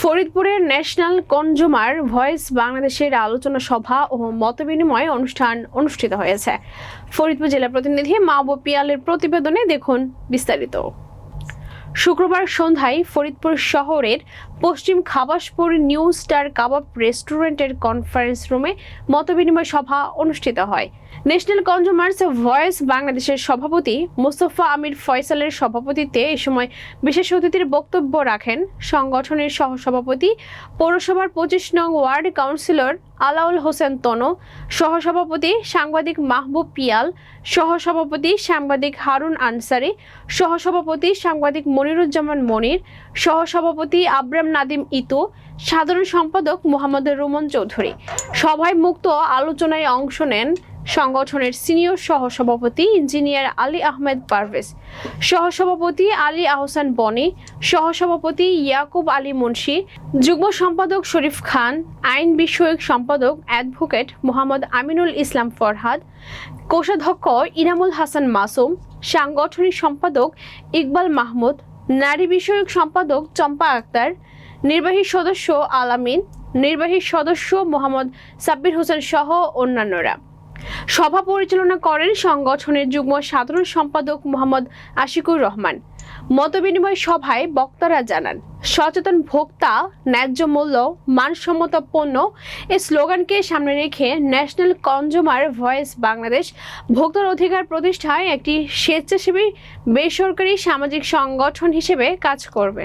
ফরিদপুরের national consumer voice বাংলাদেশের আলোচনা সভা ও মতবিনিময় অনুষ্ঠান অনুষ্ঠিত হয়েছে। ফরিদপুর জেলা প্রতিনিধি মাহবুব পিয়ালের প্রতিবেদনে দেখুন বিস্তারিত। শুক্রবার সন্ধ্যায় ফরিদপুর শহরের পশ্চিম খাবাসপুর নিউ স্টার কাবাব রেস্টুরেন্টের কনফারেন্স রুমে মতবিনিময় সভা অনুষ্ঠিত হয়। ন্যাশনাল কনজুমার্স ভয়েস বাংলাদেশের সভাপতি মোস্তফা আমির ফয়সালের সভাপতিত্বে এ সময় বিশেষ অতিথির বক্তব্য রাখেন সংগঠনের সহসভাপতি, পৌরসভার পঁচিশ নং ওয়ার্ড কাউন্সিলর আলাউল হোসেন তনু, সহসভাপতি সাংবাদিক মাহবুব পিয়াল, সহসভাপতি সাংবাদিক হারুন আনসারি, সহসভাপতি সাংবাদিক মনিরুজ্জামান মনির, সহসভাপতি আব্রাম নাদিম ইতু, সাধারণ সম্পাদক মোহাম্মদ রোমন চৌধুরী। সভায় মুক্ত আলোচনায় অংশ নেন সংগঠনের সিনিয়র সহসভাপতি ইঞ্জিনিয়ার আলী আহমেদ পারভেজ, সহসভাপতি আলী আহসান বনি, সহসভাপতি ইয়াকুব আলী মুন্সি, যুগ্ম সম্পাদক শরীফ খান, আইন বিষয়ক সম্পাদক অ্যাডভোকেট মোহাম্মদ আমিনুল ইসলাম ফরহাদ, কোষাধ্যক্ষ ইনামুল হাসান মাসুম, সাংগঠনিক সম্পাদক ইকবাল মাহমুদ, নারী বিষয়ক সম্পাদক চম্পা আক্তার, নির্বাহী সদস্য আলামিন নির্বাহী সদস্য মোহাম্মদ সাব্বির হোসেন সহ অন্যান্যরা। সভা পরিচালনা করেন সংগঠনের যুগ্ম সাধারণ সম্পাদক মোহাম্মদ আশিকুর রহমান। মতবিনিময় সভায় বক্তারা জানান, সচেতন ভোক্তা, ন্যায্য মূল্য, মানসম্মত পণ্য এই স্লোগানকে সামনে রেখে ন্যাশনাল কনজুমার ভয়েস বাংলাদেশ ভোক্তার অধিকার প্রতিষ্ঠায় একটি স্বেচ্ছাসেবী, বেসরকারি সামাজিক সংগঠন হিসেবে কাজ করবে।